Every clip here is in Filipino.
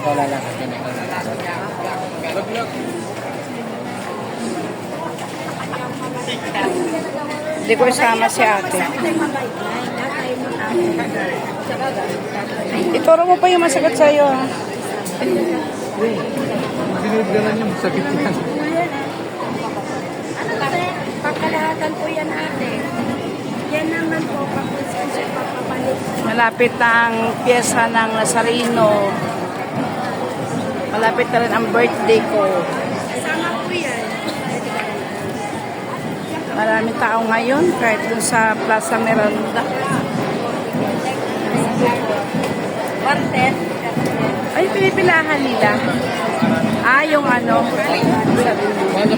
maglalakad ka na ikaw. Hindi ko isama si ate. Ituro mo pa yung masagat sa'yo. ah. Sinigdaran niya, masakit yan. Pagkalahatan po yan ate. Yan naman po, papapalit. Malapit ang pyesa ng Nazareno. Malapit na rin ang birthday ko. Kasama po yan. Maraming tao ngayon kahit dun sa Plaza Miranda. Bartet. Ay, pinipilahan nila. Ah, yung ano. Wala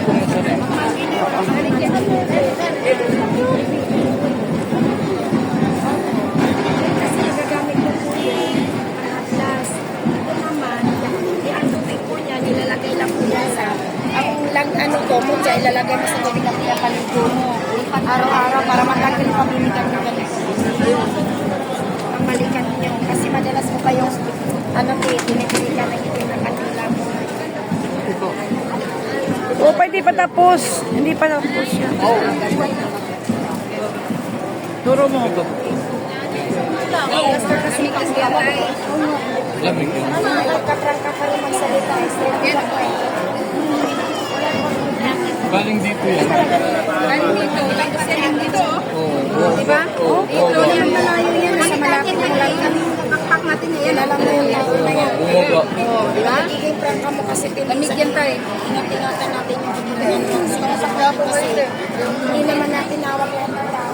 siya ilalagay mo sa tubig na pinapaligo mo. Araw-araw para matanggal yung pamimigan ng ganito. Pamalikan niyo. Kasi madalas mo kayong ano pinipilikan ng itim na kanila mo. O, pa hindi pa tapos. Hindi pa tapos yan. Turo mo. Basta kasi kasi Lamig yun. nagkaprangka ka rin magsalita. Eh. Galing dito yan. Ano dito? Tapos yan dito. Oo. Oh, Diba? Oo. Ito yan malayo yan. Nasa malapit na lang yan. Pakpak natin yan. Alam mo yung layo na yan. Bumaba. Oo, di ba? Nagiging prangka mo kasi pinigyan tayo. Ingat-ingatan natin yung pagiging ng sinasakyan kasi hindi naman natin hawak lahat ng tao.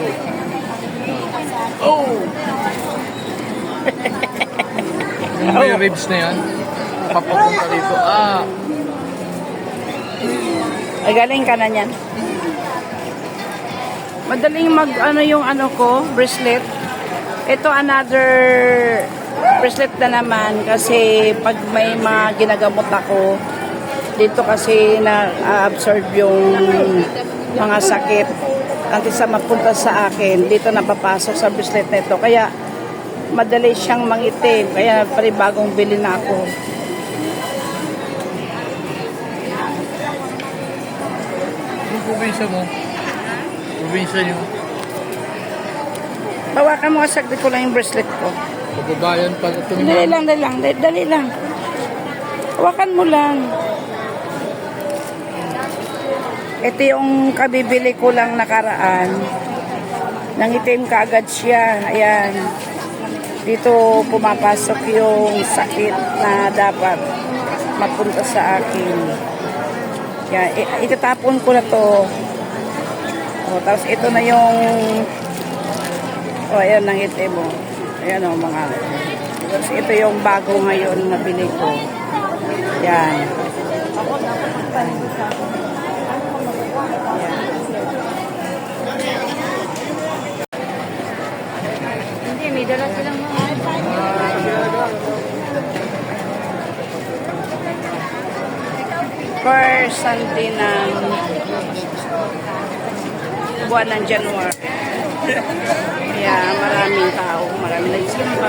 Oh! Yung may ribs na yan, papapunta dito. Ah! Ay, galing ka na niyan. Madaling mag, ano yung ano ko, bracelet. Ito another bracelet na naman kasi pag may mga ginagamot ako, dito kasi na-absorb yung mga sakit. Antes sa mapunta sa akin, dito napapasok sa bracelet na ito. Kaya madali siyang mangitim. Kaya panibagong bili na ako. Yung probinsya mo? Probinsya nyo? Hawakan mo kasi ko lang yung bracelet ko. Pagbabayan pag Dali tumingin. lang, dali lang, dali, dali lang. Hawakan mo lang. Ito yung kabibili ko lang nakaraan. Nangitim ka agad siya. Ayan. Dito pumapasok yung sakit na dapat mapunta sa akin. Yan. Itatapon ko na to. O, tapos ito na yung o, ayan, nangitim mo. Ayan o, mga tapos ito yung bago ngayon na bili ko. Yan. Yan. Hindi, may dala silang mga First Sunday ng buwan ng January. Kaya maraming tao, maraming nagsimba.